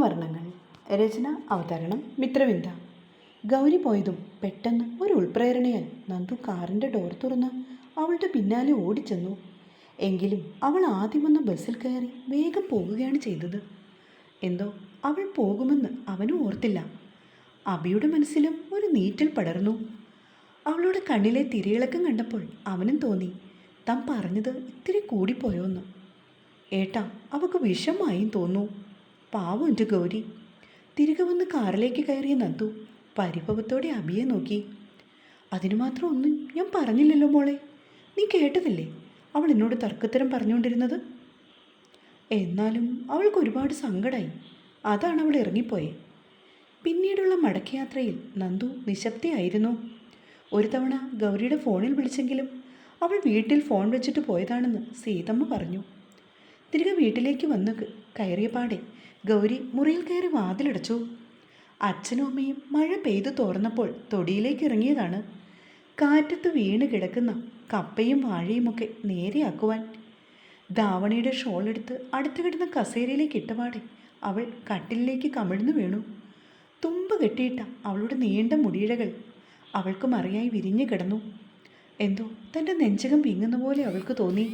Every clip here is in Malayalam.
സ്നേഹവർണങ്ങൾ രചന അവതരണം മിത്രവിന്ദ. ഗൗരി പോയതും പെട്ടെന്ന് ഒരു ഉൾപ്രേരണയാൽ നന്ദു കാറിന്റെ ഡോർ തുറന്ന് അവളുടെ പിന്നാലെ ഓടിച്ചെന്നു. എങ്കിലും അവൾ ആദ്യം വന്ന ബസ്സിൽ കയറി വേഗം പോകുകയാണ് ചെയ്തത്. എന്തോ അവൾ പോകുമെന്ന് അവനും ഓർത്തില്ല. അബിയുടെ മനസ്സിലും ഒരു നീറ്റൽ പടർന്നു. അവളുടെ കണ്ണിലെ തിരിയിളക്കം കണ്ടപ്പോൾ അവനും തോന്നി താൻ പറഞ്ഞത് ഇത്തിരി കൂടിപ്പോയോന്ന്. ഏട്ടാ അവൾക്ക് വിഷമായും തോന്നു പാവം എന്റെ ഗൗരി. തിരികെ വന്ന് കാറിലേക്ക് കയറിയ നന്ദു പരിഭവത്തോടെ അബിയെ നോക്കി. അതിനു മാത്രം ഒന്നും ഞാൻ പറഞ്ഞില്ലല്ലോ മോളെ. നീ കേട്ടതല്ലേ? അവൾ എന്നോട് തർക്കത്തരം പറഞ്ഞുകൊണ്ടിരുന്നത്. എന്നാലും അവൾക്ക് ഒരുപാട് സങ്കടമായി അതാണ് അവൾ ഇറങ്ങിപ്പോയെ. പിന്നീടുള്ള മടക്കയാത്രയിൽ നന്ദു നിശബ്ദയായിരുന്നു. ഒരു തവണ ഗൗരിയുടെ ഫോണിൽ വിളിച്ചെങ്കിലും അവൾ വീട്ടിൽ ഫോൺ വെച്ചിട്ട് പോയതാണെന്ന് സീതമ്മ പറഞ്ഞു. തിരികെ വീട്ടിലേക്ക് വന്ന് കയറിയ പാടെ ഗൗരി മുറിയിൽ കയറി വാതിലടച്ചു. അച്ഛനും അമ്മയും മഴ പെയ്തു തോർന്നപ്പോൾ തൊടിയിലേക്ക് ഇറങ്ങിയതാണ്. കാറ്റത്ത് വീണ് കിടക്കുന്ന കപ്പയും വാഴയുമൊക്കെ നേരെയാക്കുവാൻ. ധാവണിയുടെ ഷോൾ എടുത്ത് അടുത്ത് കിടന്ന കസേരയിലേക്ക് ഇട്ടപാടെ അവൾ കട്ടിലിലേക്ക് കമിഴ്ന്നു വീണു. തുമ്പ് കെട്ടിയിട്ട അവളുടെ നീണ്ട മുടിയിഴകൾ അവൾക്ക് മറിയായി വിരിഞ്ഞു കിടന്നു. എന്തോ തന്റെ നെഞ്ചകം വീങ്ങുന്ന പോലെ അവൾക്ക് തോന്നി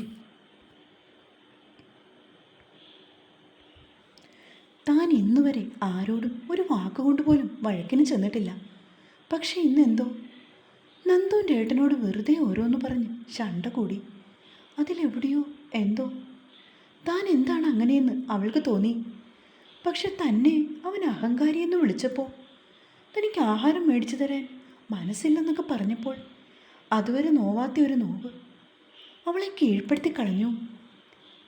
താൻ ഇന്നുവരെ ആരോടും ഒരു വാക്കുകൊണ്ട് പോലും വഴക്കിന് ചെന്നിട്ടില്ല. പക്ഷെ ഇന്നെന്തോ? നന്ദുവിന്റെ ഏട്ടനോട് വെറുതെ ഓരോന്ന് പറഞ്ഞ് ശണ്ട കൂടി. അതിലെവിടെയോ എന്തോ? താൻ എന്താണ് അങ്ങനെയെന്ന് അവൾക്ക് തോന്നി. പക്ഷെ തന്നെ അവൻ അഹങ്കാരിയെന്ന് വിളിച്ചപ്പോൾ തനിക്ക് ആഹാരം മേടിച്ചു തരാൻ മനസ്സില്ലെന്നൊക്കെ പറഞ്ഞപ്പോൾ അതുവരെ നോവാത്ത ഒരു നോവ് അവളെ കീഴ്പ്പെടുത്തി കളഞ്ഞു.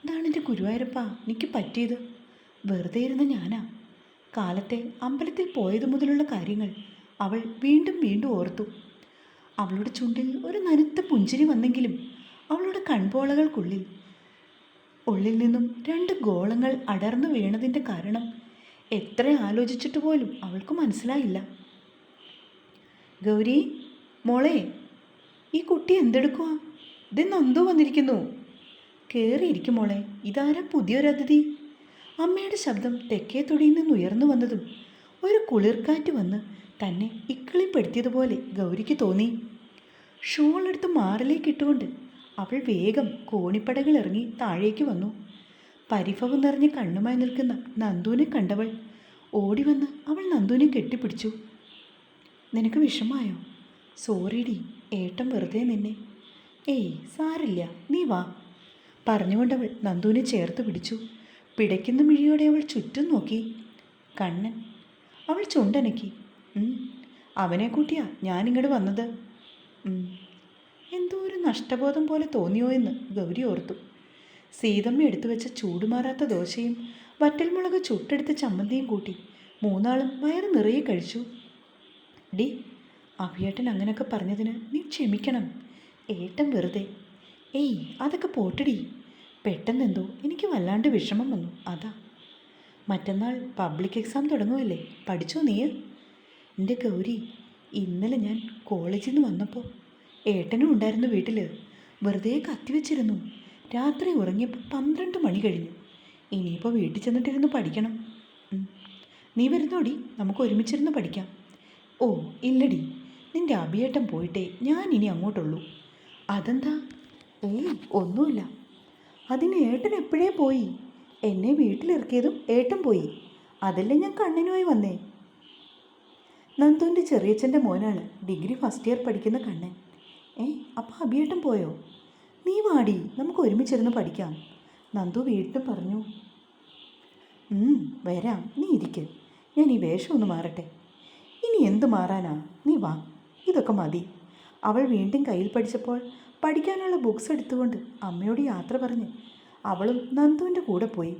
ഇതാണ് എന്റെ ഗുരുവായൂരപ്പ എനിക്ക് പറ്റിയത്. വെറുതെ ഇരുന്ന ഞാനാ. കാലത്തെ അമ്പലത്തിൽ പോയതു മുതലുള്ള കാര്യങ്ങൾ അവൾ വീണ്ടും വീണ്ടും ഓർത്തു. അവളുടെ ചുണ്ടിൽ ഒരു നനുത്ത പുഞ്ചിരി വന്നെങ്കിലും അവളുടെ കൺപോളകൾക്കുള്ളിൽ ഉള്ളിൽ നിന്നും രണ്ട് ഗോളങ്ങൾ അടർന്നു വീണതിന്റെ കാരണം എത്ര ആലോചിച്ചിട്ട് പോലും അവൾക്ക് മനസ്സിലായില്ല. ഗൗരി മോളെ ഈ കുട്ടി എന്തെടുക്കുക ഇത് നന്ദു വന്നിരിക്കുന്നു. കയറിയിരിക്കും മോളെ. ഇതാരാ പുതിയൊരു അതിഥി അമ്മയുടെ ശബ്ദം തെക്കേ തൊടിയിൽ നിന്ന് ഉയർന്നു വന്നതും ഒരു കുളിർക്കാറ്റ് വന്ന് തന്നെ ഇക്കിളിപ്പെടുത്തിയതുപോലെ ഗൗരിക്ക് തോന്നി. ഷോൾ എടുത്ത് മാറിലേക്ക് ഇട്ടുകൊണ്ട് അവൾ വേഗം കോണിപ്പടകൾ ഇറങ്ങി താഴേക്ക് വന്നു. പരിഭവം നിറഞ്ഞ കണ്ണുമായി നിൽക്കുന്ന നന്ദുവിനെ കണ്ടവൾ ഓടി വന്ന് അവൾ നന്ദുവിനെ കെട്ടിപ്പിടിച്ചു. നിനക്ക് വിഷമായോ സോറിഡി ഏട്ടൻ വെറുതെ നിന്നെ. ഏയ് സാരില്ല നീ വാ പറഞ്ഞുകൊണ്ടവൾ നന്ദുവിനെ ചേർത്ത് പിടിച്ചു. പിടയ്ക്കുന്ന മിഴിയോടെ അവൾ ചുറ്റും നോക്കി. കണ്ണൻ അവൾ ചുണ്ടനക്കി. അവനെ കൂട്ടിയാ ഞാനിങ്ങോട്ട് വന്നത്. എന്തോ ഒരു നഷ്ടബോധം പോലെ തോന്നിയോ എന്ന് ഗൗരി ഓർത്തു. സീതമ്മ എടുത്തു വെച്ച ചൂടുമാറാത്ത ദോശയും വറ്റൽമുളക് ചുട്ടെടുത്ത ചമ്മന്തിയും കൂട്ടി മൂന്നാളും വയറ് നിറയെ കഴിച്ചു. ഡി അഭിയേട്ടൻ അങ്ങനെയൊക്കെ പറഞ്ഞതിന് നീ ക്ഷമിക്കണം. ഏട്ടൻ വെറുതെ. ഏയ് അതൊക്കെ പോട്ടടി. പെട്ടെന്നെന്തോ എനിക്ക് വല്ലാണ്ട് വിഷമം വന്നു. അതാ. മറ്റന്നാൾ പബ്ലിക് എക്സാം തുടങ്ങുമല്ലേ പഠിച്ചോ നീ എന്റെ ഗൗരി ഇന്നലെ ഞാൻ കോളേജിൽ നിന്ന് വന്നപ്പോൾ ഏട്ടനും ഉണ്ടായിരുന്നു വീട്ടിൽ വെറുതെ കത്തിവെച്ചിരുന്നു രാത്രി ഉറങ്ങിയപ്പോൾ പന്ത്രണ്ട് മണി കഴിഞ്ഞു. ഇനിയിപ്പോൾ വീട്ടിൽ ചെന്നിട്ടിരുന്ന് പഠിക്കണം. നീ വരുന്നോടി? നമുക്ക് ഒരുമിച്ചിരുന്ന് പഠിക്കാം. ഓ ഇല്ലടി. നിന്റെ അഭിയേട്ടം പോയിട്ടേ. ഞാൻ ഇനി അങ്ങോട്ടുള്ളൂ. അതെന്താ? ഏയ് ഒന്നുമില്ല. അതിന് ഏട്ടൻ എപ്പോഴേ പോയി? എന്നെ വീട്ടിലിറക്കിയതും ഏട്ടൻ പോയി. അതല്ലേ ഞാൻ കണ്ണനുമായി വന്നേ? നന്ദുവിന്റെ ചെറിയച്ഛന്റെ മോനാണ് ഡിഗ്രി ഫസ്റ്റ് ഇയർ പഠിക്കുന്ന കണ്ണൻ. ഏ അപ്പോൾ അഭിയേട്ടൻ പോയോ? നീ വാടി നമുക്ക് ഒരുമിച്ചിരുന്ന് പഠിക്കാം. നന്ദു വീട്ടിൽ പറഞ്ഞു. "ഉം, വരാം. നീ ഇരിക്ക്. ഞാൻ ഈ വേഷം ഒന്ന് മാറട്ടെ. ഇനി എന്ത് മാറാനാ? നീ വാ. ഇതൊക്കെ മതി. അവൾ വീണ്ടും കയ്യിൽ പഠിച്ചപ്പോൾ പഠിക്കാനുള്ള ബുക്സ് എടുത്തുകൊണ്ട് അമ്മയോട് യാത്ര പറഞ്ഞ് അവളും നന്ദുവിന്റെ കൂടെ പോയി.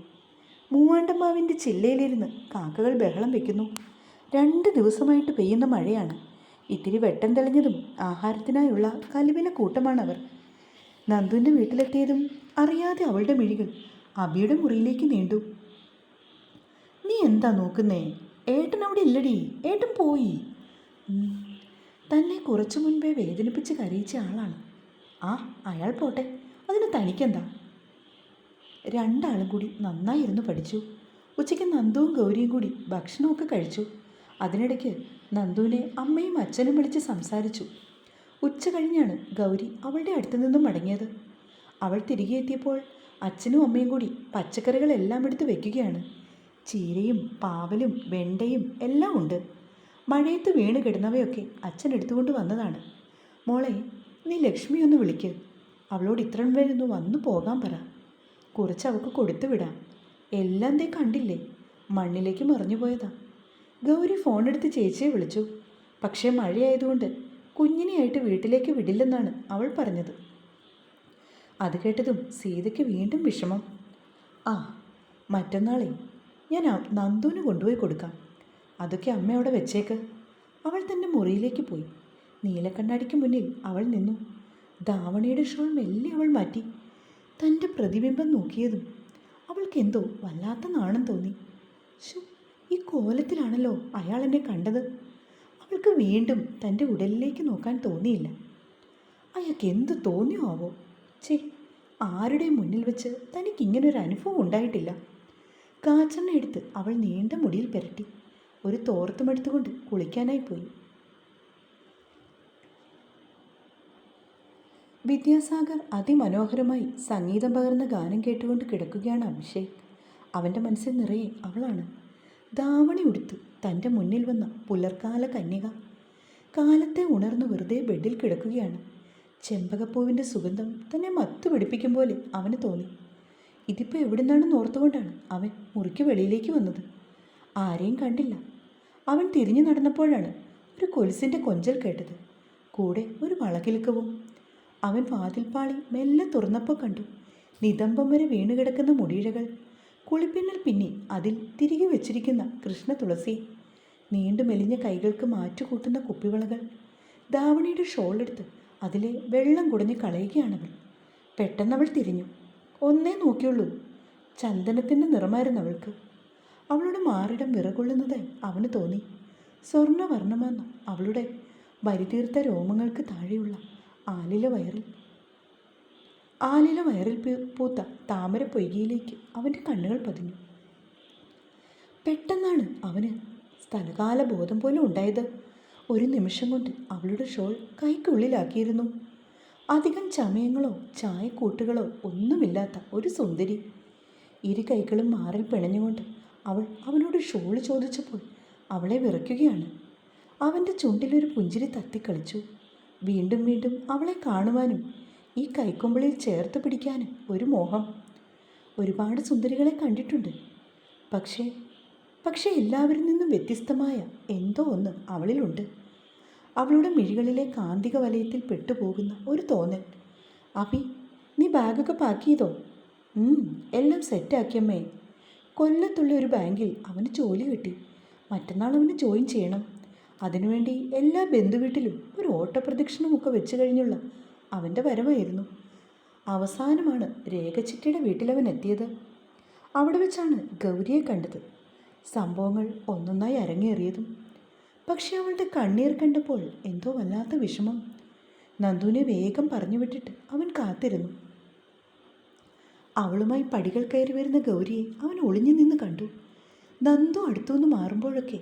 മൂവാണ്ടമ്മാവിന്റെ ചില്ലയിലിരുന്ന് കാക്കകൾ ബഹളം വെക്കുന്നു. രണ്ട് ദിവസമായിട്ട് പെയ്യുന്ന മഴയാണ്. ഇത്തിരി വെട്ടം തെളിഞ്ഞതും ആഹാരത്തിനായുള്ള കലിവിന കൂട്ടമാണവർ. നന്ദുവിന്റെ വീട്ടിലെത്തിയതും അറിയാതെ അവളുടെ മിഴികൾ അബിയുടെ മുറിയിലേക്ക് നീണ്ടു. നീ എന്താ നോക്കുന്നേ? ഏട്ടൻ അവിടെ ഇല്ലടി. ഏട്ടൻ പോയി. തന്നെ കുറച്ചു മുൻപേ വേദനിപ്പിച്ച് കരയിച്ച ആളാണ്. ആ അയാൾ പോട്ടെ. അതിന് തനിക്കെന്താ? രണ്ടാളും കൂടി നന്നായിരുന്നു പഠിച്ചു. ഉച്ചയ്ക്ക് നന്ദുവും ഗൗരിയും കൂടി ഭക്ഷണമൊക്കെ കഴിച്ചു. അതിനിടയ്ക്ക് നന്ദുവിനെ അമ്മയും അച്ഛനും വിളിച്ച് സംസാരിച്ചു. ഉച്ച കഴിഞ്ഞാണ് ഗൗരി അവളുടെ അടുത്ത് നിന്നും മടങ്ങിയത്. അവൾ തിരികെ എത്തിയപ്പോൾ അച്ഛനും അമ്മയും കൂടി പച്ചക്കറികളെല്ലാം എടുത്ത് വെക്കുകയാണ്. ചീരയും പാവലും വെണ്ടയും എല്ലാം ഉണ്ട്. മഴയത്ത് വീണ് കിടന്നവയൊക്കെ അച്ഛൻ എടുത്തുകൊണ്ട് വന്നതാണ്. മോളെ നീ ലക്ഷ്മി ഒന്ന് വിളിക്ക്. അവളോട് ഇത്രയും പേര് ഒന്ന് വന്നു പോകാൻ പറ. കുറച്ച് അവൾക്ക് കൊടുത്തു വിടാം. എല്ലാം ദേ കണ്ടില്ലേ? മണ്ണിലേക്ക് മറിഞ്ഞു പോയതാ. ഗൗരി ഫോണെടുത്ത് ചേച്ചിയെ വിളിച്ചു. പക്ഷേ മഴയായതുകൊണ്ട് കുഞ്ഞിനെയായിട്ട് വീട്ടിലേക്ക് വിടില്ലെന്നാണ് അവൾ പറഞ്ഞത്. അത് കേട്ടതും സീതയ്ക്ക് വീണ്ടും വിഷമം. ആ മറ്റന്നാളേ ഞാൻ നന്ദുവിന് കൊണ്ടുപോയി കൊടുക്കാം. അതൊക്കെ അമ്മ അവിടെ വെച്ചേക്ക്. അവൾ തന്റെ മുറിയിലേക്ക് പോയി. നീലക്കണ്ണാടിക്ക് മുന്നിൽ അവൾ നിന്നു. ധാവണിയുടെ ഷോൾ മെല്ലെ അവൾ മാറ്റി. തന്റെ പ്രതിബിംബം നോക്കിയതും അവൾക്കെന്തോ വല്ലാത്ത നാണം തോന്നി. ശു ഈ കോലത്തിലാണല്ലോ അയാൾ എന്നെ കണ്ടത്. അവൾക്ക് വീണ്ടും തന്റെ ഉടലിലേക്ക് നോക്കാൻ തോന്നിയില്ല. അയാൾക്ക് എന്ത് തോന്നിയോ ആവോ ചേ ആരുടെയും മുന്നിൽ വെച്ച് തനിക്ക് ഇങ്ങനൊരു അനുഭവം ഉണ്ടായിട്ടില്ല. കാച്ചെണ്ണ എടുത്ത് അവൾ നീണ്ട മുടിയിൽ പെരട്ടി. ഒരു തോർത്തുമെടുത്തുകൊണ്ട് കുളിക്കാനായി പോയി. വിദ്യാസാഗർ അതിമനോഹരമായി സംഗീതം പകർന്ന ഗാനം കേട്ടുകൊണ്ട് കിടക്കുകയാണ് അഭിഷേക്. അവന്റെ മനസ്സിൽ നിറയെ അവളാണ്. ധാവണി ഉടുത്ത് തന്റെ മുന്നിൽ വന്ന പുലർക്കാല കന്യക. കാലത്തെ ഉണർന്ന് വെറുതെ ബെഡിൽ കിടക്കുകയാണ്. ചെമ്പകപ്പൂവിന്റെ സുഗന്ധം തന്നെ മത്തു പിടിപ്പിക്കും പോലെ അവന് തോന്നി. ഇതിപ്പോൾ എവിടെ നിന്നാണെന്ന് ഓർത്തുകൊണ്ടാണ് അവൻ മുറിക്ക് വെളിയിലേക്ക് വന്നത്. ആരെയും കണ്ടില്ല. അവൻ തിരിഞ്ഞു നടന്നപ്പോഴാണ് ഒരു കൊലുസിന്റെ കൊഞ്ചൽ കേട്ടത്. കൂടെ ഒരു വളകിലുക്കവും അവൻ വാതിൽപ്പാളി മെല്ലെ തുറന്നപ്പോൾ കണ്ടു. നിതംബം വരെ വീണ് കിടക്കുന്ന മുടിയിഴകൾ കുളിപ്പിന്നൽ പിന്നി അതിൽ തിരികെ വെച്ചിരിക്കുന്ന കൃഷ്ണ തുളസി. നീണ്ടു മെലിഞ്ഞ കൈകൾക്ക് മാറ്റുകൂട്ടുന്ന കുപ്പിവളകൾ. ധാവണിയുടെ ഷോളെടുത്ത് അതിലെ വെള്ളം കുടഞ്ഞ് കളയുകയാണവൾ. പെട്ടെന്നവൾ തിരിഞ്ഞു. ഒന്നേ നോക്കിയുള്ളൂ. ചന്ദനത്തിന്റെ നിറമായിരുന്നു അവൾക്ക്. അവളുടെ മാറിടം വിറകൊള്ളുന്നതായി അവന് തോന്നി. സ്വർണവർണമെന്ന അവളുടെ വരിതീർത്ത രോമങ്ങൾക്ക് താഴെയുള്ള ആലില വയറിൽ. ആലില വയറിൽ പൂത്ത താമര പൊയ്കയിലേക്ക് അവന്റെ കണ്ണുകൾ പതിഞ്ഞു. പെട്ടെന്നാണ് അവന് സ്ഥലകാല ബോധം പോലും ഉണ്ടായത്. ഒരു നിമിഷം കൊണ്ട് അവളുടെ ഷോൾ കൈക്കുള്ളിലാക്കിയിരുന്നു. അധികം ചമയങ്ങളോ ചായക്കൂട്ടുകളോ ഒന്നുമില്ലാത്ത ഒരു സുന്ദരി. ഇരു കൈകളും മാറിൽ പിണഞ്ഞുകൊണ്ട് അവൾ അവനോട് ഷോൾ ചോദിച്ചപ്പോൾ അവളെ വിറയ്ക്കുകയാണ് അവന്റെ ചുണ്ടിലൊരു പുഞ്ചിരി തത്തിക്കളിച്ചു. വീണ്ടും വീണ്ടും അവളെ കാണുവാനും ഈ കൈക്കൊമ്പിളിൽ ചേർത്ത് പിടിക്കാനും ഒരു മോഹം. ഒരുപാട് സുന്ദരികളെ കണ്ടിട്ടുണ്ട്. പക്ഷേ പക്ഷേ എല്ലാവരിൽ നിന്നും വ്യത്യസ്തമായ എന്തോ ഒന്ന് അവളിലുണ്ട്. അവളുടെ മിഴികളിലെ കാന്തിക വലയത്തിൽ പെട്ടുപോകുന്ന ഒരു തോന്നൽ. അഭി നീ ബാഗൊക്കെ പാക്ക് ചെയ്തോ? എല്ലാം സെറ്റാക്കിയമ്മേ കൊല്ലത്തുള്ള ഒരു ബാങ്കിൽ അവന് ജോലി കിട്ടി. മറ്റന്നാൾ അവന് ജോയിൻ ചെയ്യണം. അതിനുവേണ്ടി എല്ലാ ബന്ധുവീട്ടിലും ഒരു ഓട്ടപ്രദക്ഷിണമൊക്കെ വെച്ചു കഴിഞ്ഞുള്ള അവന്റെ വരവായിരുന്നു. അവസാനമാണ് രേഖച്ചിറ്റയുടെ വീട്ടിലവൻ എത്തിയത്. അവിടെ വെച്ചാണ് ഗൗരിയെ കണ്ടത്. സംഭവങ്ങൾ ഒന്നൊന്നായി അരങ്ങേറിയതും. പക്ഷെ അവളുടെ കണ്ണീർ കണ്ടപ്പോൾ എന്തോ വല്ലാത്ത വിഷമം. നന്ദുവിനെ വേഗം പറഞ്ഞു വിട്ടിട്ട് അവൻ കാത്തിരുന്നു. അവളുമായി പടികൾ കയറി വരുന്ന ഗൗരിയെ അവൻ ഒളിഞ്ഞു നിന്ന് കണ്ടു. നന്ദു അടുത്തുനിന്ന് മാറുമ്പോഴൊക്കെ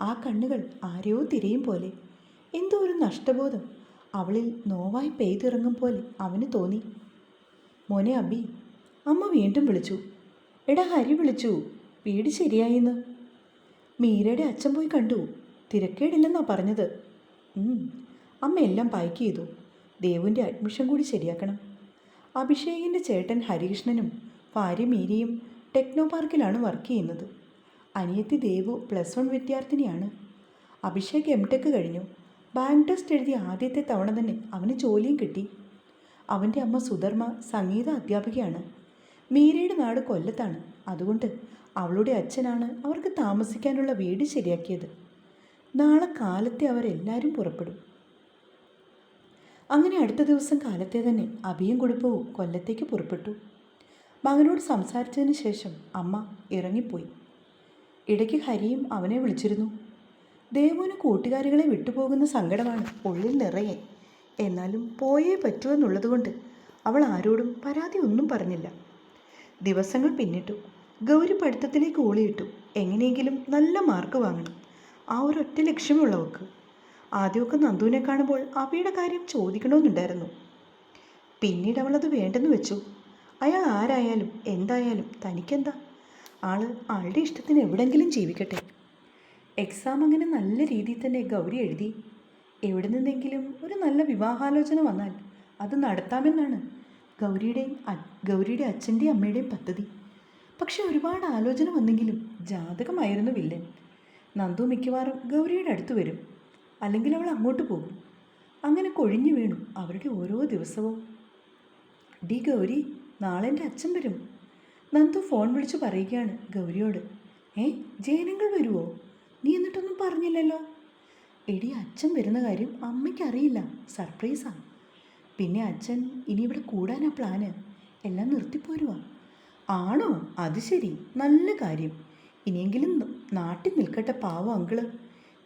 ആ കണ്ണുകൾ ആരെയോ തിരയും പോലെ. എന്തോ ഒരു നഷ്ടബോധം അവളിൽ നോവായി പെയ്തിറങ്ങും പോലെ അവന് തോന്നി. മോനെ അബി അമ്മ വീണ്ടും വിളിച്ചു. എടാ ഹരി വിളിച്ചു. വീട് ശരിയായിന്ന്. മീരയുടെ അച്ഛൻ പോയി കണ്ടു. തിരക്കേടില്ലെന്നാ പറഞ്ഞത്. അമ്മ എല്ലാം പായ്ക്ക് ചെയ്തു. ദേവുവിന്റെ അഡ്മിഷൻ കൂടി ശരിയാക്കണം. അഭിഷേകിന്റെ ചേട്ടൻ ഹരികൃഷ്ണനും ഭാര്യ മീരിയും ടെക്നോ പാർക്കിലാണ് വർക്ക് ചെയ്യുന്നത്. അനിയത്തി ദേവു പ്ലസ് വൺ വിദ്യാർത്ഥിനിയാണ്. അഭിഷേക് എം ടെക് കഴിഞ്ഞു. ബാങ്ക് ടെസ്റ്റ് എഴുതിയ ആദ്യത്തെ തവണ തന്നെ അവന് ജോലിയും കിട്ടി. അവന്റെ അമ്മ സുധർമ്മ സംഗീത അധ്യാപികയാണ്. മീരയുടെ നാട് കൊല്ലത്താണ്. അതുകൊണ്ട് അവളുടെ അച്ഛനാണ് അവർക്ക് താമസിക്കാനുള്ള വീട് ശരിയാക്കിയത്. നാളെ കാലത്തെ അവരെല്ലാവരും പുറപ്പെടും. അങ്ങനെ അടുത്ത ദിവസം കാലത്തെ തന്നെ അഭിയും കുടുംബവും കൊല്ലത്തേക്ക് പുറപ്പെട്ടു. മകനോട് സംസാരിച്ചതിന് ശേഷം അമ്മ ഇറങ്ങിപ്പോയി. ഇടയ്ക്ക് ഹരിയും അവനെ വിളിച്ചിരുന്നു. ദേവുവിന് കൂട്ടുകാരികളെ വിട്ടുപോകുന്ന സങ്കടമാണ് ഉള്ളിൽ നിറയെ. എന്നാലും പോയേ പറ്റൂ എന്നുള്ളതുകൊണ്ട് അവൾ ആരോടും പരാതി ഒന്നും പറഞ്ഞില്ല. ദിവസങ്ങൾ പിന്നിട്ടു. ഗൗരി പഠിത്തത്തിലേക്ക് ഓളിയിട്ടു എങ്ങനെയെങ്കിലും നല്ല മാർക്ക് വാങ്ങണം. ആ ഒരൊറ്റ ലക്ഷ്യമുള്ളവർക്ക് ആദ്യമൊക്കെ നന്ദുവിനെ കാണുമ്പോൾ അവയുടെ കാര്യം ചോദിക്കണമെന്നുണ്ടായിരുന്നു. പിന്നീട് അവളത് വേണ്ടെന്ന് വെച്ചു. അയാൾ ആരായാലും എന്തായാലും തനിക്കെന്താ? ആൾ ആളുടെ ഇഷ്ടത്തിന് എവിടെങ്കിലും ജീവിക്കട്ടെ. എക്സാം അങ്ങനെ നല്ല രീതിയിൽ തന്നെ ഗൗരി എഴുതി. എവിടെ നിന്നെങ്കിലും ഒരു നല്ല വിവാഹാലോചന വന്നാൽ അത് നടത്താമെന്നാണ് ഗൗരിയുടെയും ഗൗരിയുടെ അച്ഛന്റെയും അമ്മയുടെയും പദ്ധതി. പക്ഷെ ഒരുപാട് ആലോചന വന്നെങ്കിലും ജാതകമായിരുന്നു വില്ലൻ. നന്ദു മിക്കവാറും ഗൗരിയുടെ അടുത്ത് വരും. അല്ലെങ്കിൽ അവൾ അങ്ങോട്ട് പോകും. അങ്ങനെ കൊഴിഞ്ഞു വീണു അവരുടെ ഓരോ ദിവസവും. ഡി ഗൗരി നാളെ എന്റെ അച്ഛൻ വരും. നന്ദു ഫോൺ വിളിച്ച് പറയുകയാണ് ഗൗരിയോട്. ഏ ജയനങ്ങൾ വരുമോ നീ എന്നിട്ടൊന്നും പറഞ്ഞില്ലല്ലോ? എടി അച്ഛൻ വരുന്ന കാര്യം അമ്മയ്ക്ക് അറിയില്ല സർപ്രൈസാണ്. പിന്നെ അച്ഛൻ ഇനി ഇവിടെ കൂടാനാ പ്ലാന്? എല്ലാം നിർത്തിപ്പോരുവാ. ആണോ? അത് ശരി. നല്ല കാര്യം. ഇനിയെങ്കിലും നാട്ടിൽ നിൽക്കട്ടെ പാവം അങ്കിൾ.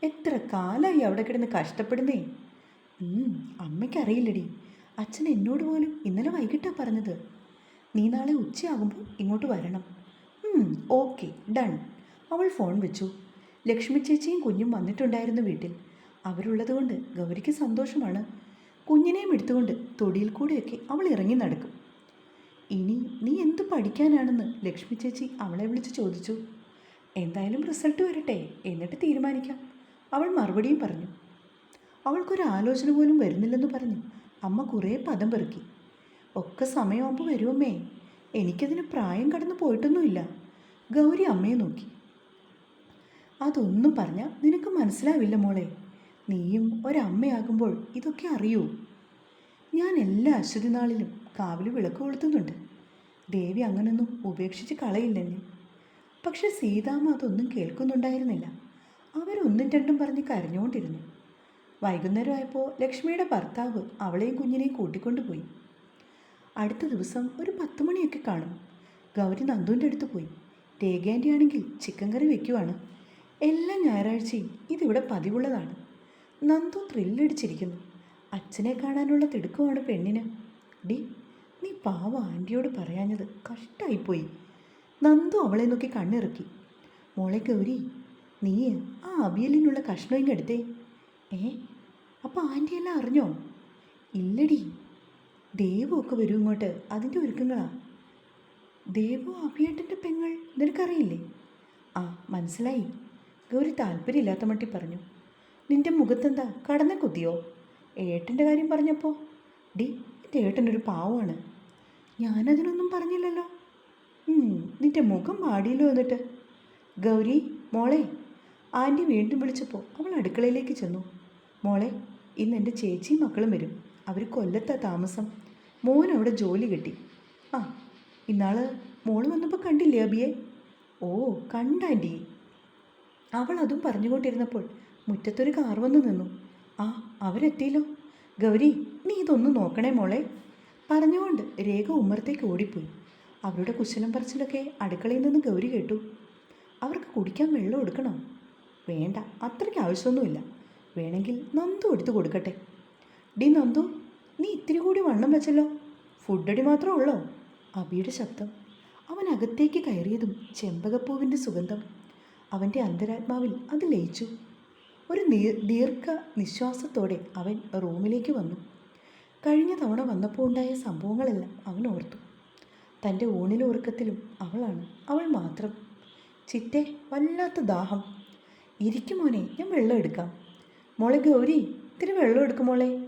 എത്ര കാലമായി അവിടെ കിടന്ന് കഷ്ടപ്പെടുന്നേ? അമ്മയ്ക്കറിയില്ലടി. അച്ഛൻ എന്നോട് പോലും ഇന്നലെ വൈകിട്ടാ പറഞ്ഞത്. നീ നാളെ ഉച്ചയാകുമ്പോൾ ഇങ്ങോട്ട് വരണം. Okay done. അവൾ ഫോൺ വെച്ചു. ലക്ഷ്മി ചേച്ചിയും കുഞ്ഞും വന്നിട്ടുണ്ടായിരുന്നു വീട്ടിൽ. അവരുള്ളതുകൊണ്ട് ഗൗരിക്ക് സന്തോഷമാണ്. കുഞ്ഞിനെയും എടുത്തുകൊണ്ട് തൊടിയിൽ കൂടെയൊക്കെ അവൾ ഇറങ്ങി നടക്കും. ഇനി നീ എന്ത് പഠിക്കാനാണെന്ന് ലക്ഷ്മി ചേച്ചി അവളെ വിളിച്ച് ചോദിച്ചു. എന്തായാലും റിസൾട്ട് വരട്ടെ എന്നിട്ട് തീരുമാനിക്കാം അവൾ മറുപടിയും പറഞ്ഞു. അവൾക്കൊരു ആലോചന പോലും വരുന്നില്ലെന്ന് പറഞ്ഞു. അമ്മ കുറേ പദം പെറുക്കി. ഒക്കെ സമയമാകുമ്പോൾ വരുമമ്മേ എനിക്കതിന് പ്രായം കടന്നു പോയിട്ടൊന്നുമില്ല. ഗൗരി അമ്മയെ നോക്കി. അതൊന്നും പറഞ്ഞാൽ നിനക്ക് മനസ്സിലാവില്ല മോളെ. നീയും ഒരമ്മയാകുമ്പോൾ ഇതൊക്കെ അറിയൂ. ഞാൻ എല്ലാ അശ്വതി നാളിലും കാവിൽ വിളക്ക് കൊളുത്തുന്നുണ്ട്. ദേവി അങ്ങനൊന്നും ഉപേക്ഷിച്ച് കളയില്ലെന്നെ. പക്ഷെ സീതാമ്മ അതൊന്നും കേൾക്കുന്നുണ്ടായിരുന്നില്ല. അവരൊന്നും രണ്ടും പറഞ്ഞ് കരഞ്ഞുകൊണ്ടിരുന്നു വൈകുന്നേരമായപ്പോൾ ലക്ഷ്മിയുടെ ഭർത്താവ് അവളെയും കുഞ്ഞിനെയും കൂട്ടിക്കൊണ്ടുപോയി. അടുത്ത ദിവസം ഒരു പത്ത് മണിയൊക്കെ കാണും. ഗൗരി നന്ദുവിന്റെ അടുത്ത് പോയി. രേഖാന്റെ ആണെങ്കിൽ ചിക്കൻ കറി വെക്കുവാണ്. എല്ലാ ഞായറാഴ്ചയും ഇതിവിടെ പതിവുള്ളതാണ്. നന്ദു ത്രില്ലടിച്ചിരിക്കുന്നു. അച്ഛനെ കാണാനുള്ള തിടുക്കമാണ് പെണ്ണിന്. ഡി നീ പാവ ആന്റിയോട് പറയാഞ്ഞത് കഷ്ടായിപ്പോയി. നന്ദു അവളെ നോക്കി കണ്ണിറക്കി. മോളെ ഗൗരി നീ ആ അവിയലിനുള്ള കഷ്ണം ഇങ്ങ് എടുത്തേ. ഏ അപ്പോൾ ആന്റിയെല്ലാം അറിഞ്ഞോ? ഇല്ലടി. ദേവു ഒക്കെ വരും ഇങ്ങോട്ട്. അതിന്റെ ഒരുക്കങ്ങളാ. ദേവു അഭിയേട്ടന്റെ പെങ്ങൾ. നിനക്കറിയില്ലേ? ആ മനസ്സിലായി. ഗൗരി താല്പര്യമില്ലാത്ത മട്ടി പറഞ്ഞു. നിന്റെ മുഖത്തെന്താ? കടന്ന കുത്തിയോ? ഏട്ടന്റെ കാര്യം പറഞ്ഞപ്പോൾ ഡി എന്റെ ഏട്ടനൊരു പാവമാണ്. ഞാനതിനൊന്നും പറഞ്ഞില്ലല്ലോ. നിന്റെ മുഖം പാടിയല്ലോ എന്നിട്ട്. ഗൗരി മോളെ ആന്റി വീണ്ടും വിളിച്ചപ്പോൾ അവൾ അടുക്കളയിലേക്ക് ചെന്നു. മോളെ ഇന്ന് എന്റെ ചേച്ചിയും മക്കളും വരും. അവർ കൊല്ലത്താ താമസം. മോൻ അവിടെ ജോലി കിട്ടി. ആ ഇന്നാൾ മോൾ വന്നപ്പോൾ കണ്ടില്ലേ അബിയെ? ഓ കണ്ടാന്റി അവൾ അതും പറഞ്ഞുകൊണ്ടിരുന്നപ്പോൾ മുറ്റത്തൊരു കാർ വന്ന് നിന്നു. ആ അവരെത്തിയല്ലോ. ഗൗരി നീ ഇതൊന്ന് നോക്കണേ മോളെ. പറഞ്ഞുകൊണ്ട് രേഖ ഉമ്മറത്തേക്ക് ഓടിപ്പോയി. അവരുടെ കുശലം പറച്ചിലൊക്കെ അടുക്കളയിൽ നിന്ന് ഗൗരി കേട്ടു. അവർക്ക് കുടിക്കാൻ വെള്ളം എടുക്കണോ? വേണ്ട അത്രയ്ക്ക് ആവശ്യമൊന്നുമില്ല. വേണമെങ്കിൽ നന്ദു എടുത്ത് കൊടുക്കട്ടെ. ഡി നന്ദു നീ ഇത്തിരി കൂടി വണ്ണം വെച്ചല്ലോ. ഫുഡടി മാത്രമേ ഉള്ളോ? അബിയുടെ ശബ്ദം. അവൻ അകത്തേക്ക് കയറിയതും ചെമ്പകപ്പൂവിന്റെ സുഗന്ധം. അവന്റെ അന്തരാത്മാവിൽ അത് ലയിച്ചു. ഒരു ദീർഘ നിശ്വാസത്തോടെ അവൻ റൂമിലേക്ക് വന്നു. കഴിഞ്ഞ തവണ വന്നപ്പോൾ ഉണ്ടായ സംഭവങ്ങളെല്ലാം അവൻ ഓർത്തു. തന്റെ ഊണിലെ ഉറക്കത്തിലും അവളാണ് അവൾ മാത്രം. ചിറ്റെ വല്ലാത്ത ദാഹം. ഇരിക്കും മോനെ ഞാൻ വെള്ളം എടുക്കാം. മോളെ ഗൗരി ഇത്തിരി വെള്ളം എടുക്കും മോളെ.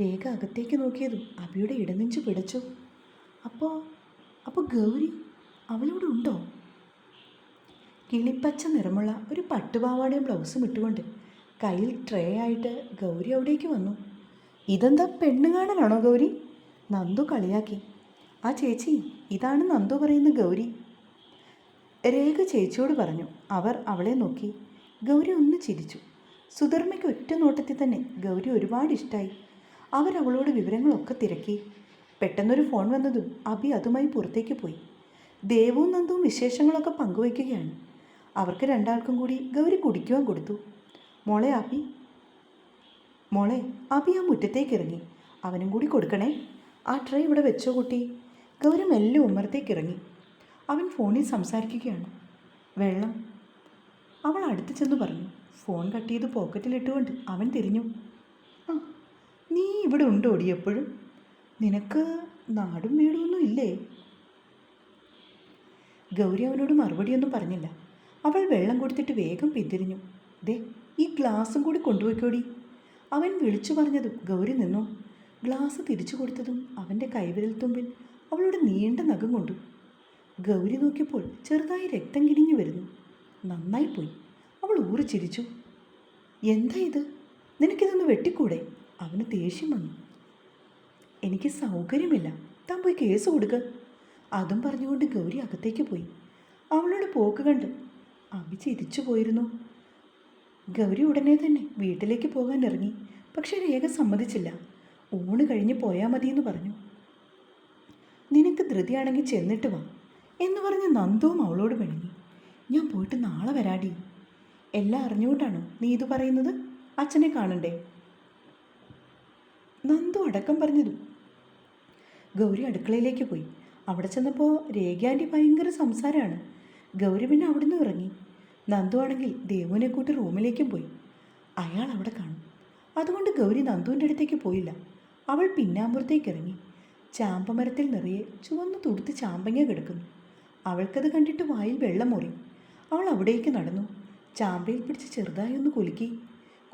രേഖ അകത്തേക്ക് നോക്കിയതും അബിയുടെ ഇടനെഞ്ചു പിടച്ചു. അപ്പോൾ അപ്പോൾ ഗൗരി അവളിവിടെ ഉണ്ടോ? കിളിപ്പച്ച നിറമുള്ള ഒരു പട്ടുപാവാടയും ബ്ലൗസും ഇട്ടുകൊണ്ട് കയ്യിൽ ട്രേ ആയിട്ട് ഗൗരി അവിടേക്ക് വന്നു. ഇതെന്താ പെണ്ണ് കാണലാണോ ഗൗരി? നന്ദു കളിയാക്കി. ആ ചേച്ചി ഇതാണ് നന്ദു പറയുന്ന ഗൗരി. രേഖ ചേച്ചിയോട് പറഞ്ഞു. അവർ അവളെ നോക്കി. ഗൗരി ഒന്ന് ചിരിച്ചു. സുധർമ്മയ്ക്ക് ഒറ്റ നോട്ടത്തിൽ തന്നെ ഗൗരി ഒരുപാട് ഇഷ്ടമായി അവരവളോട് വിവരങ്ങളൊക്കെ തിരക്കി. പെട്ടെന്നൊരു ഫോൺ വന്നതും അബി അതുമായി പുറത്തേക്ക് പോയി. ദേവവും നന്ദവും വിശേഷങ്ങളൊക്കെ പങ്കുവയ്ക്കുകയാണ്. അവർക്ക് രണ്ടാൾക്കും കൂടി ഗൗരി കുടിക്കുവാൻ കൊടുത്തു. മോളെ അബി മോളെ അബി ആ മുറ്റത്തേക്ക് ഇറങ്ങി. അവനും കൂടി കൊടുക്കണേ. ആ ട്രേ ഇവിടെ വെച്ചോ കുട്ടി. ഗൗരി മെല്ലെ ഉമ്മറത്തേക്ക് ഇറങ്ങി. അവൻ ഫോണിൽ സംസാരിക്കുകയാണ്. വെള്ളം. അവൾ അടുത്ത് ചെന്ന് പറഞ്ഞു. ഫോൺ കട്ട് ചെയ്ത് പോക്കറ്റിലിട്ടുകൊണ്ട് അവൻ തിരിഞ്ഞു. ആ ഇവിടെ ഉണ്ടോടി എപ്പോഴും. നിനക്ക് നാടും വീടുമൊന്നും ഇല്ലേ? ഗൗരി അവനോട് മറുപടിയൊന്നും പറഞ്ഞില്ല. അവൾ വെള്ളം കൊടുത്തിട്ട് വേഗം പിന്തിരിഞ്ഞു. ദേ ഈ ഗ്ലാസും കൂടി കൊണ്ടുപോയിക്കോടി. അവൻ വിളിച്ചു പറഞ്ഞതും ഗൗരി നിന്നു. ഗ്ലാസ് തിരിച്ചു കൊടുത്തതും അവന്റെ കൈവിരൽ തുമ്പിൽ അവളുടെ നീണ്ട നഖം കൊണ്ടു. ഗൗരി നോക്കിയപ്പോൾ ചെറുതായി രക്തം കിനിഞ്ഞു വരുന്നു. നന്നായി പോയി. അവൾ ഊറി ചിരിച്ചു എന്താ ഇത്? നിനക്കിതൊന്ന് വെട്ടിക്കൂടെ? അവന് ദേഷ്യം വന്നു. എനിക്ക് സൗകര്യമില്ല. താൻ പോയി കേസ് കൊടുക്ക. അതും പറഞ്ഞുകൊണ്ട് ഗൗരി അകത്തേക്ക് പോയി. അവളുടെ പോക്ക് കണ്ട് അഭി ചിരിച്ചു പോയിരുന്നു. ഗൗരി ഉടനെ തന്നെ വീട്ടിലേക്ക് പോകാൻ ഇറങ്ങി. പക്ഷെ രേഖ സമ്മതിച്ചില്ല. ഊണ് കഴിഞ്ഞ് പോയാൽ മതിയെന്ന് പറഞ്ഞു. നിനക്ക് ധൃതിയാണെങ്കിൽ ചെന്നിട്ട് വാ എന്ന് പറഞ്ഞ് നന്ദവും അവളോട് പിണങ്ങി. ഞാൻ പോയിട്ട് നാളെ വരാടി. എല്ലാം അറിഞ്ഞുകൊണ്ടാണോ നീ ഇത് പറയുന്നത്? അച്ഛനെ കാണണ്ടേ? നന്ദു അടക്കം പറഞ്ഞതും. ഗൗരി അടുക്കളയിലേക്ക് പോയി. അവിടെ ചെന്നപ്പോൾ രേഖാന്റെ ഭയങ്കര സംസാരമാണ് ഗൗരി പിന്നെ അവിടുന്ന് ഇറങ്ങി. നന്ദു ആണെങ്കിൽ ദേവുവിനെ കൂട്ടി റൂമിലേക്കും പോയി. അയാൾ അവിടെ കാണും. അതുകൊണ്ട് ഗൗരി നന്ദുവിന്റെ അടുത്തേക്ക് പോയില്ല. അവൾ പിന്നാമ്പുറത്തേക്ക് ഇറങ്ങി. ചാമ്പമരത്തിൽ നിറയെ ചുവന്ന് തുടുത്ത് ചാമ്പങ്ങ കിടക്കുന്നു. അവൾക്കത് കണ്ടിട്ട് വായിൽ വെള്ളം മുറി. അവൾ അവിടേക്ക് നടന്നു. ചാമ്പയിൽ പിടിച്ച് ചെറുതായി ഒന്ന് കുലുക്കി.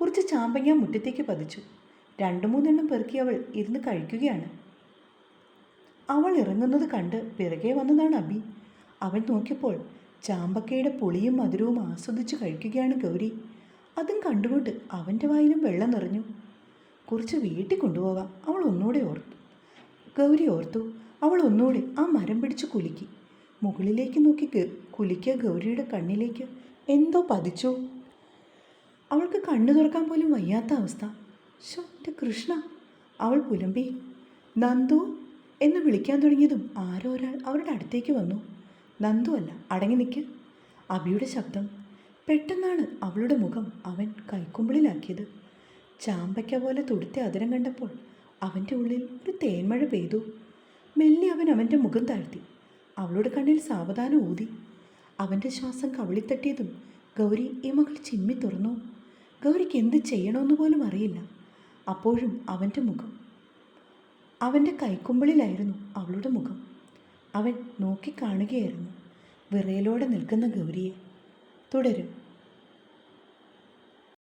കുറച്ച് ചാമ്പങ്ങ മുറ്റത്തേക്ക് പതിച്ചു. രണ്ടു മൂന്നെണ്ണം പെറുക്കി അവൾ ഇരുന്ന് കഴിക്കുകയാണ്. അവൾ ഇറങ്ങുന്നത് കണ്ട് പിറകെ വന്നതാണ് അബി. അവൻ നോക്കിയപ്പോൾ ചാമ്പക്കയുടെ പുളിയും മധുരവും ആസ്വദിച്ച് കഴിക്കുകയാണ് ഗൗരി. അതും കണ്ടുകൊണ്ട് അവന്റെ വായിലും വെള്ളം നിറഞ്ഞു. കുറച്ച് വീട്ടിൽ കൊണ്ടുപോകാം അവൾ ഒന്നുകൂടെ ഓർത്തു. ഗൗരി ഓർത്തു. അവൾ ഒന്നുകൂടെ ആ മരം പിടിച്ച് കുലുക്കി. മുകളിലേക്ക് നോക്കി കുലുക്കിയ ഗൗരിയുടെ കണ്ണിലേക്ക് എന്തോ പതിച്ചു. അവൾക്ക് കണ്ണു തുറക്കാൻ പോലും വയ്യാത്ത അവസ്ഥ. ശോ എന്റെ കൃഷ്ണ അവൾ പുലമ്പി. നന്ദു എന്ന് വിളിക്കാൻ തുടങ്ങിയതും ആരോ ഒരാൾ അവരുടെ അടുത്തേക്ക് വന്നു. നന്ദു അല്ല അടങ്ങി നിൽക്ക്. അബിയുടെ ശബ്ദം. പെട്ടെന്നാണ് അവളുടെ മുഖം അവൻ കൈക്കുമ്പിളിലാക്കിയത്. ചാമ്പയ്ക്ക പോലെ തുടുത്ത അതിരം കണ്ടപ്പോൾ അവന്റെ ഉള്ളിൽ ഒരു തേന്മഴ പെയ്തു. മെല്ലെ അവൻ അവന്റെ മുഖം താഴ്ത്തി. അവളുടെ കണ്ണിൽ സാവധാനം ഊതി. അവന്റെ ശ്വാസം കവിളിത്തട്ടിയതും ഗൗരി ഈ മകൾ ചിമ്മി തുറന്നു. ഗൗരിക്ക് എന്ത് ചെയ്യണമെന്ന് പോലും അറിയില്ല. അപ്പോഴും അവന്റെ മുഖം. അവന്റെ കൈക്കുമ്പിളിലായിരുന്നു അവളുടെ മുഖം. അവൻ നോക്കിക്കാണുകയായിരുന്നു. വിറയലോടെ നിൽക്കുന്ന ഗൗരിയെ. തുടരും.